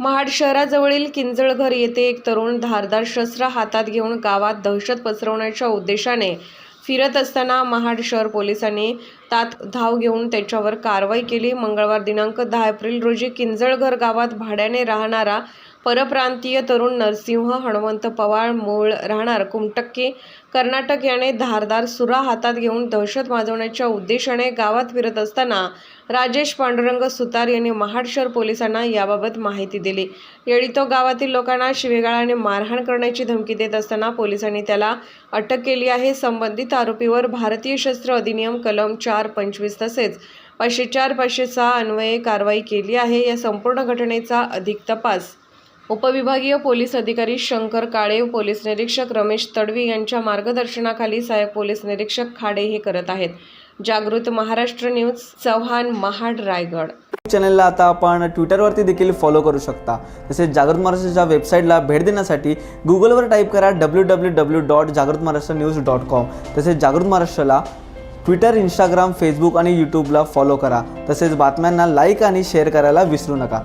महाड शहराजवळील किंजळघर येथे एक तरुण धारदार शस्त्र हातात घेऊन गावात दहशत पसरवण्याच्या उद्देशाने फिरत असताना महाड शहर पोलिसांनी तात धाव घेऊन त्याच्यावर कारवाई केली. मंगळवार दिनांक दहा एप्रिल रोजी किंजळघर गावात भाड्याने राहणारा परप्रांतीय तरुण नरसिंह हणवंत पवार मूळ राहणार. कुमटक्के कर्नाटक याने धारदार सुरा हातात घेऊन दहशत माजवण्याच्या उद्देशाने गावात फिरत असताना राजेश पांडुरंग सुतार यांनी महाड शहर पोलिसांना याबाबत माहिती दिली. यावेळी तो गावातील लोकांना शिवेगाळाने मारहाण करण्याची धमकी देत असताना पोलिसांनी त्याला अटक केली आहे. संबंधित आरोपीवर भारतीय शस्त्र अधिनियम कलम चार पंचवीस तसेच पाचशे चार पाचशे सहा अन्वये कारवाई केली आहे. या संपूर्ण घटनेचा अधिक तपास उपविभागीय पोलीस अधिकारी शंकर काळे पोलीस निरीक्षक रमेश तडवी यांच्या मार्गदर्शनाखाली सहाय्यक पोलीस निरीक्षक खाडे हे करत आहेत. जागृत महाराष्ट्र न्यूज चव्हाण महाड रायगड. चॅनलला आता आपण ट्विटरवरती देखील फॉलो करू शकता. तसेच जागृत महाराष्ट्राच्या वेबसाईटला भेट देण्यासाठी गुगलवर टाईप करा डब्ल्यू डब्ल्यू डब्ल्यू डॉट जागृत महाराष्ट्र न्यूज डॉट कॉम तसेच जागृत महाराष्ट्राला ट्विटर इंस्टाग्राम फेसबुक आणि यूट्यूबला फॉलो करा. तसेच बातम्यांना लाईक आणि शेअर करायला विसरू नका.